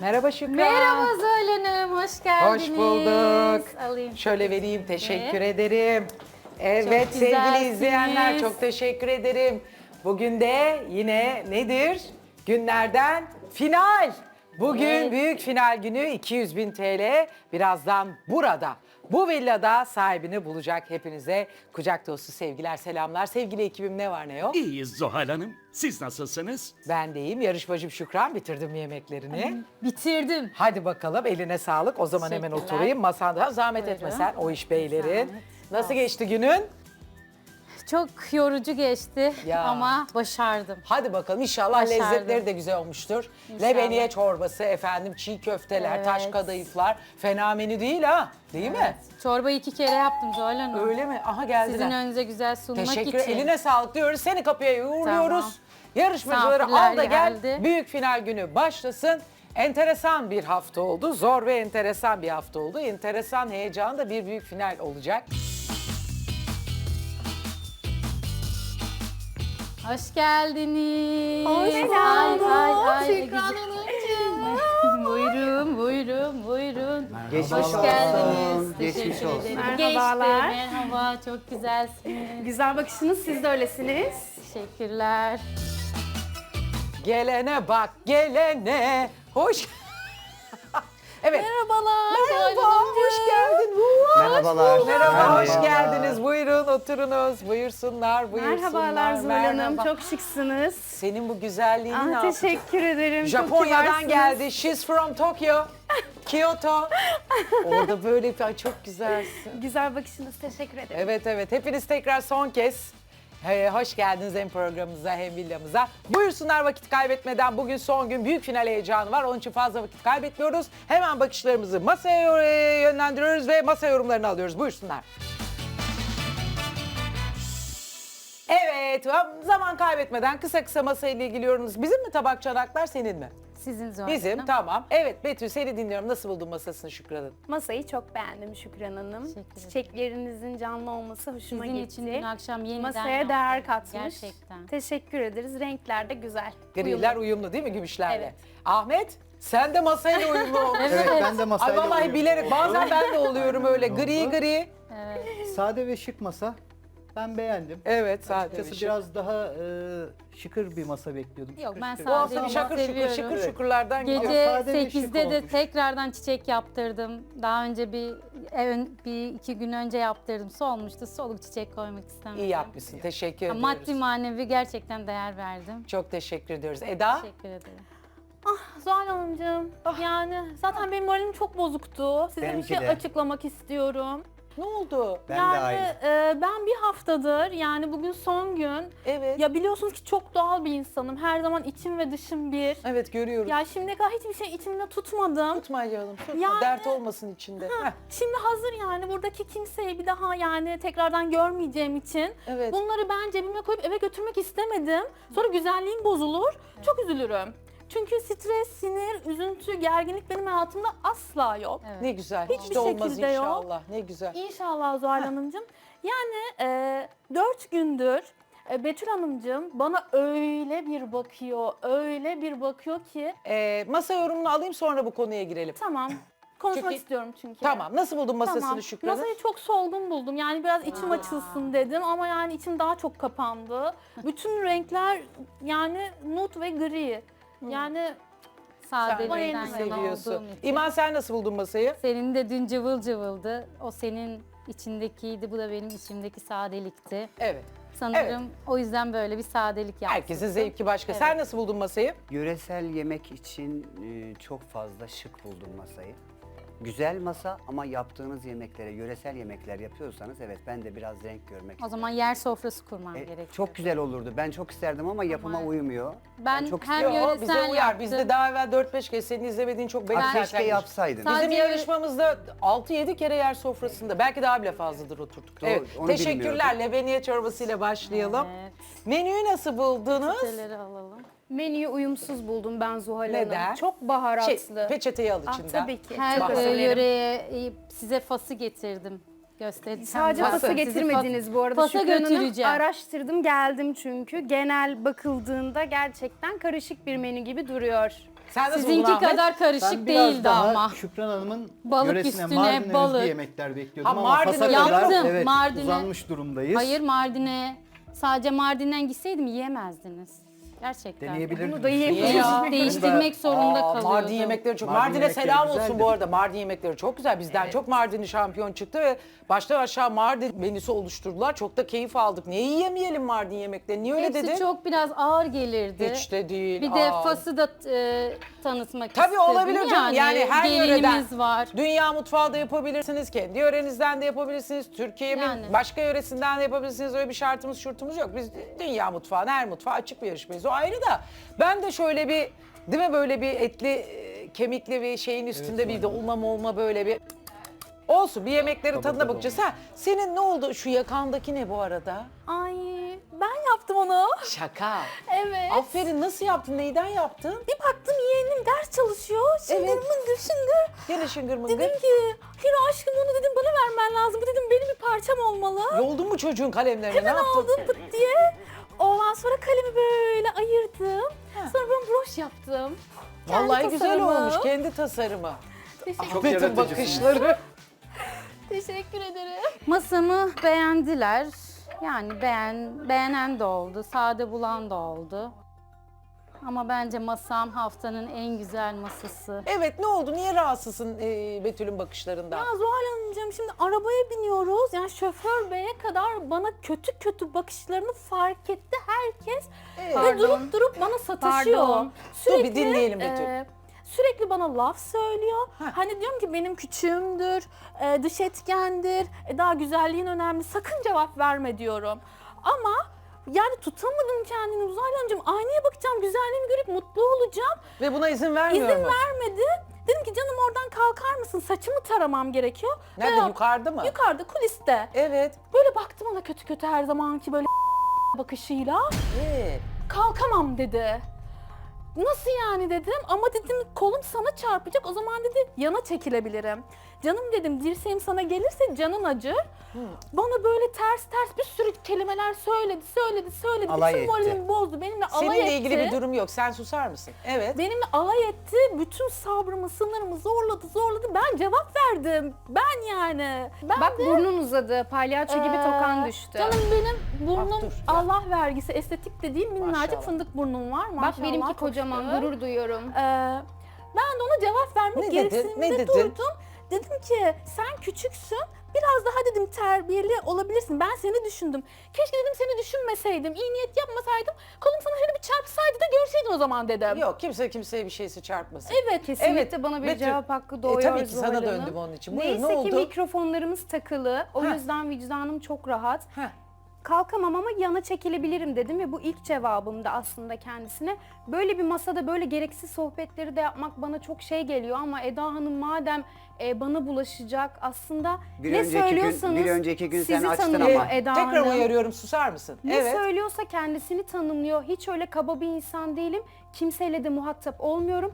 Merhaba Şükran. Merhaba Zuhal Hanım, hoş geldiniz. Hoş bulduk. Alayım. Şöyle vereyim, teşekkür ederim. Evet Çok sevgili izleyenler çok teşekkür ederim. Bugün de yine nedir? Günlerden final. Bugün büyük final günü 200 bin TL. Birazdan burada. Bu villada sahibini bulacak hepinize kucak dolusu sevgiler, selamlar. Sevgili ekibim ne var ne yok? İyiyiz Zuhal Hanım. Siz nasılsınız? Ben de iyiyim. Yarışmacım Şükran bitirdim yemeklerini. Bitirdim. Hadi bakalım eline sağlık. O zaman hemen Teşekkürler. oturayım. Masanda zahmet etme Buyurun. sen o iş beylerin. Zahmet. Nasıl geçti günün? Çok yorucu geçti Ya. ama başardım. Hadi bakalım inşallah Başardım. lezzetleri de güzel olmuştur. İnşallah. Lebeniye çorbası, efendim çiğ köfteler, Evet. taş kadayıflar. Fena menü değil ha. Değil mi? Çorbayı iki kere yaptım Zuhal Hanım. Öyle mi? Aha geldiler. Sizin önünüze güzel sunmak Teşekkür için. Eline sağlık diyoruz. Seni kapıya uğurluyoruz. Tamam. Yarışmacıları al da gel. geldi. Büyük final günü başlasın. Enteresan bir hafta oldu. Zor ve enteresan bir hafta oldu. Enteresan heyecan da bir büyük final olacak. Hoş geldiniz. Hoş Ay, bulduk. ay, ay, Şükran buyurun, buyurun, buyurun. Geçmiş Hoş olsun. geldiniz. Geçmiş Teşekkür olsun. ederim. Merhabalar. Geçti. Merhaba, çok güzelsiniz. Güzel bakışınız siz de öylesiniz. Teşekkürler. Gelene bak, gelene. Hoş. evet. Merhabalar. Merhaba, hoş geldin. Merhabalar. Merhaba, hoş geldiniz. Buyurun, oturunuz. Buyursunlar, buyursunlar. Merhabalar Zuhal Hanım. Merhaba. Çok şıksınız. Senin bu güzelliğini ne Ah, yapacak? teşekkür ederim. Çok Japonya'dan kibarsınız. geldi. She's from Tokyo. Kyoto. Orada böyle bir ay çok güzelsin. Güzel bakışınız. Teşekkür ederim. Evet evet. Hepiniz tekrar son kez ee, hoş geldiniz hem programımıza hem villamıza. Buyursunlar vakit kaybetmeden. Bugün son gün büyük final heyecanı var. Onun için fazla vakit kaybetmiyoruz. Hemen bakışlarımızı masaya e, yönlendiriyoruz ve masa yorumlarını alıyoruz. Buyursunlar. Evet, zaman kaybetmeden kısa kısa masayla ilgili yorumunuz. Bizim mi tabak çanaklar, senin mi? Sizin Zuhal Bizim, tamam. Evet, Betül seni dinliyorum. Nasıl buldun masasını Şükran'ın? Masayı çok beğendim Şükran Hanım. Teşekkür ederim. Çiçeklerinizin canlı olması hoşuma Sizin gitti. için dün akşam yeniden Masaya yaptım. değer katmış. Gerçekten. Teşekkür ederiz. Renkler de güzel. Griler Uyumlu. uyumlu değil mi gümüşlerle? Evet. Ahmet, sen de masayla uyumlu olmuşsun. Evet ben de Ay masayla vallahi uyuyorum. bilerek bazen ben de oluyorum öyle gri gri. Sade ve şık masa. Ben beğendim. Evet sadece Açıkçası bir biraz daha e, şıkır bir masa bekliyordum. Yok, ben şıkır. Bu hafta Sade bir şakır şukur seviyorum. şıkır Evet. şukurlardan gidiyor. Gece sade ve şık 8'de de olmuş. tekrardan çiçek yaptırdım. Daha önce bir ön- bir iki gün önce yaptırdım. Solmuştu. Soluk çiçek koymak istemedim. İyi yapmışsın. Teşekkür ediyoruz. Maddi manevi gerçekten değer verdim. Çok teşekkür ediyoruz. Eda? Teşekkür ederim. Zuhal Hanımcığım, yani zaten benim moralim çok bozuktu. Size bir Benimki şey de. açıklamak istiyorum. Ne oldu? Ben yani de aynı. e, ben bir haftadır, yani bugün son gün. Evet. Ya biliyorsunuz ki çok doğal bir insanım. Her zaman içim ve dışım bir. Evet görüyorum. Ya şimdiye kadar hiçbir şey içimde tutmadım. Tutma canım. Tutma. Yani- Dert olmasın içinde. Heh. Şimdi hazır yani buradaki kimseyi bir daha yani tekrardan görmeyeceğim için Evet. bunları ben cebime koyup eve götürmek istemedim. Sonra güzelliğim bozulur. Çok üzülürüm. Çünkü stres, sinir, üzüntü, gerginlik benim hayatımda asla yok. Evet. Ne güzel. Hiçbir Hiç de olmaz şekilde yok. inşallah. Ne güzel. İnşallah Zuhal Hanımcığım. Yani e, dört gündür e, Betül Hanımcığım bana öyle bir bakıyor, öyle bir bakıyor ki Ee, masa yorumunu alayım sonra bu konuya girelim. tamam konuşmak Çünkü- istiyorum çünkü. Tamam. Nasıl buldun masasını Tamam. Şükran'ın? Masayı çok solgun buldum. Yani biraz içim açılsın dedim ama yani içim daha çok kapandı. Bütün renkler yani nut ve gri. Yani Sen yana seviyorsun. için. İman sen nasıl buldun masayı? Senin de dün cıvıl cıvıldı. O senin içindekiydi. Bu da benim içimdeki sadelikti. Evet. Sanırım o yüzden böyle bir sadelik yaptım. Herkesin zevki başka. Sen nasıl buldun masayı? Yöresel yemek için e, çok fazla şık buldum masayı. Güzel masa ama yaptığınız yemeklere, yöresel yemekler yapıyorsanız evet ben de biraz renk görmek O zaman yer sofrası kurmam E, gerekiyor. Çok güzel olurdu. Ben çok isterdim ama yapıma Ama- uymuyor. Ben çok hem istiyorum. yöresel Yo, bize uyar. Biz de yaptım. daha evvel 4-5 kez senin izlemediğin çok belli Bak zaten. keşke yapsaydın. Sadece- Bizim yarışmamızda 6-7 kere yer sofrasında belki daha bile fazladır oturduk. Doğru, evet. onu Teşekkürler. bilmiyordum. Lebeniye çorbasıyla başlayalım. Evet. Menüyü nasıl buldunuz? Peçeteleri alalım. Menüyü uyumsuz buldum ben Zuhal Neden? Hanım. Çok baharatlı. Şey, peçeteyi al ah, içinden. tabii ki. Her Çok e, yöreye e, size fası getirdim. Göstereceğim. Sadece Fası. fası Sizi getirmediniz bu arada. Şükran Hanım. götüreceğim. Araştırdım geldim çünkü. Genel bakıldığında gerçekten karışık bir menü gibi duruyor. Sen Sizinki Ahmet? kadar karışık Ben biraz değildi daha ama. Şükran Hanım'ın Balık yöresine üstüne Mardin'e balık. yemekler bekliyordum Ha, ama Mardin Fas'a öyle kadar Yaptım, evet, Mardin'e. uzanmış durumdayız. Hayır Mardin'e sadece Mardin'den gitseydim yiyemezdiniz. Gerçekten. Deneyebilirdiniz. Bunu da yiyebiliriz. Ya. Değiş- değiştirmek zorunda Aa, kalıyordum. Mardin yemekleri çok. Mardin Mardin'e yemekleri selam olsun güzeldir. bu arada. Mardin yemekleri çok güzel. Bizden çok Mardinli şampiyon çıktı ve baştan aşağı Mardin menüsü oluşturdular. Çok da keyif aldık. Niye yiyemeyelim Mardin yemeklerini? Niye öyle Hepsi dedin? çok biraz ağır gelirdi. Hiç de değil. Bir de Aa. Fas'ı da e, tanıtmak Tabii istedim. olabilir canım. Yani, her gelinimiz yöreden. var. Dünya mutfağı da yapabilirsiniz. Kendi yörenizden de yapabilirsiniz. Türkiye'nin Yani. başka yöresinden de yapabilirsiniz. Öyle bir şartımız şurtumuz yok. Biz dünya mutfağına, her mutfağa açık bir yarışmayız. O ayrı da ben de şöyle bir değil mi böyle bir etli, e, kemikli bir şeyin üstünde bir dolma molma böyle bir olsun bir yemeklerin tadına bakacağız. Ha, senin ne oldu? Şu yakandaki ne bu arada? Ay ben yaptım onu. Şaka. Evet. Aferin nasıl yaptın? Neyden yaptın? Bir baktım yeğenim ders çalışıyor. Şimdi Evet. mıngır şıngır. Gene şıngır mıngır. Dedim ki Hira aşkım onu dedim bana vermen lazım. Bu dedim benim bir parçam olmalı. Yoldun mu çocuğun kalemlerini? Hemen ne yaptın? aldım pıt diye. Ondan sonra kalemi böyle ayırdım. Sonra ben broş yaptım. Kendi Vallahi güzel olmuş. Kendi tasarımı. Teşekkür, Çok Ahmet'in yaratıcısınız. bakışları. teşekkür ederim. Masamı beğendiler. Yani beğen, beğenen de oldu, sade bulan da oldu. Ama bence masam haftanın en güzel masası. Evet ne oldu? Niye rahatsızsın e, Betül'ün bakışlarından? Ya Zuhal Hanımcığım şimdi arabaya biniyoruz. Yani şoför beye kadar bana kötü kötü bakışlarını fark etti herkes. Evet. Ve Pardon. durup durup bana sataşıyor. Pardon. Dur bir dinleyelim Betül. e, sürekli bana laf söylüyor. Hani diyorum ki benim küçüğümdür, e, dış etkendir, e, daha güzelliğin önemli. Sakın cevap verme diyorum. Ama yani tutamadım kendini Zuhal Hanımcığım. Aynaya bakacağım, güzelliğimi görüp mutlu olacağım. Ve buna izin vermiyor İzin mu? vermedi. Dedim ki canım oradan kalkar mısın? Saçımı taramam gerekiyor. Nerede Veya- yukarıda mı? Yukarıda kuliste. Evet. Böyle baktım ona kötü kötü her zamanki böyle bakışıyla. Evet. Kalkamam dedi. Nasıl yani dedim ama dedim kolum sana çarpacak o zaman dedi yana çekilebilirim. Canım dedim dirseğim sana gelirse canın acır. Bana böyle ters ters bir sürü kelimeler söyledi, söyledi, söyledi. Alay Bütün etti. moralimi bozdu. Benimle alay Seninle etti. ilgili bir durum yok. Sen susar mısın? Evet. Benimle alay etti. Bütün sabrımı, sınırımı zorladı, zorladı. Ben cevap verdim. Ben yani. Ben Bak de, burnun uzadı, palyaço gibi Ee, tokan düştü. Canım benim burnum Bak dur. Allah vergisi estetik de değil minnacık Maşallah. fındık burnum var Bak maşallah. benimki çok kocaman, şükür. gurur duyuyorum. Ee, ben de ona cevap vermek Ne gereksiniminde Ne dedin? durdum. Dedim ki sen küçüksün. Biraz daha dedim terbiyeli olabilirsin. Ben seni düşündüm. Keşke dedim seni düşünmeseydim. iyi niyet yapmasaydım. Kolum sana şöyle bir çarpsaydı da görseydin o zaman dedim. Yok kimse kimseye bir şeysi çarpmasın. Evet. Kesinlikle Evet, bana bir Betül. cevap hakkı E, doğuyor tabii ki sana döndüm onun için. Buyurun, Neyse ne ki oldu? mikrofonlarımız takılı. O Heh. yüzden vicdanım çok rahat. Heh. Kalkamam ama yana çekilebilirim dedim ve bu ilk cevabımdı aslında kendisine. Böyle bir masada böyle gereksiz sohbetleri de yapmak bana çok şey geliyor ama Eda Hanım madem e, bana bulaşacak aslında Bir ne önceki gün- söylüyorsanız bir önceki gün sen sizi açtın tanımıyor ama. Eda Tekrar Hanım. uyarıyorum susar mısın? Ne evet. söylüyorsa kendisini tanımlıyor. Hiç öyle kaba bir insan değilim. Kimseyle de muhatap olmuyorum.